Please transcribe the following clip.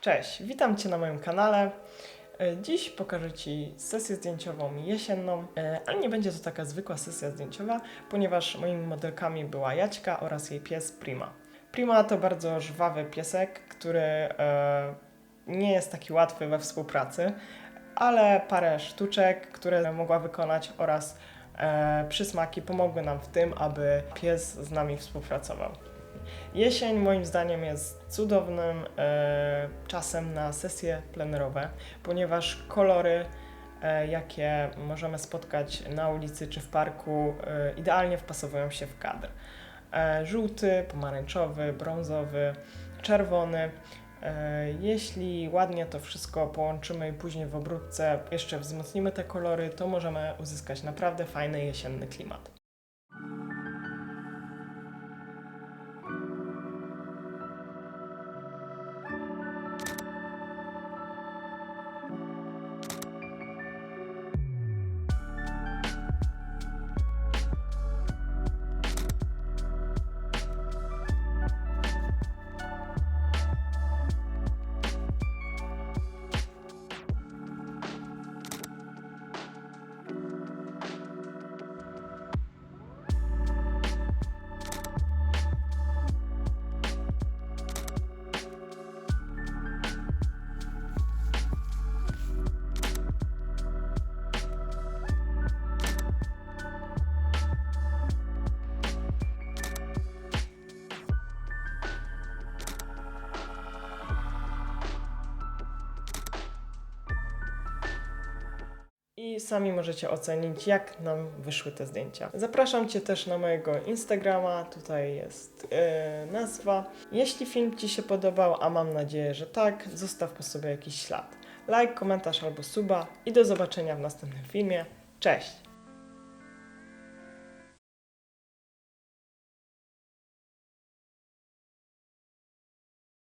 Cześć, witam Cię na moim kanale. E, Dziś pokażę Ci sesję zdjęciową jesienną, e, ale nie będzie to taka zwykła sesja zdjęciowa, ponieważ moimi modelkami była Jaćka oraz jej pies Prima. Prima to bardzo żwawy piesek, który e, nie jest taki łatwy we współpracy, ale parę sztuczek, które mogła wykonać oraz przysmaki pomogły nam w tym, aby pies z nami współpracował. Jesień moim zdaniem jest cudownym e, czasem na sesje plenerowe, ponieważ kolory, e, jakie możemy spotkać na ulicy czy w parku, e, idealnie wpasowują się w kadr. E, żółty, pomarańczowy, brązowy, czerwony. E, Jeśli ładnie to wszystko połączymy i później w obróbce jeszcze wzmocnimy te kolory, to możemy uzyskać naprawdę fajny jesienny klimat. I sami możecie ocenić, jak nam wyszły te zdjęcia. Zapraszam Cię też na mojego Instagrama, tutaj jest e, nazwa. Jeśli film Ci się podobał, a mam nadzieję, że tak, zostaw po sobie jakiś ślad. Like, komentarz albo suba i do zobaczenia w następnym filmie. Cześć!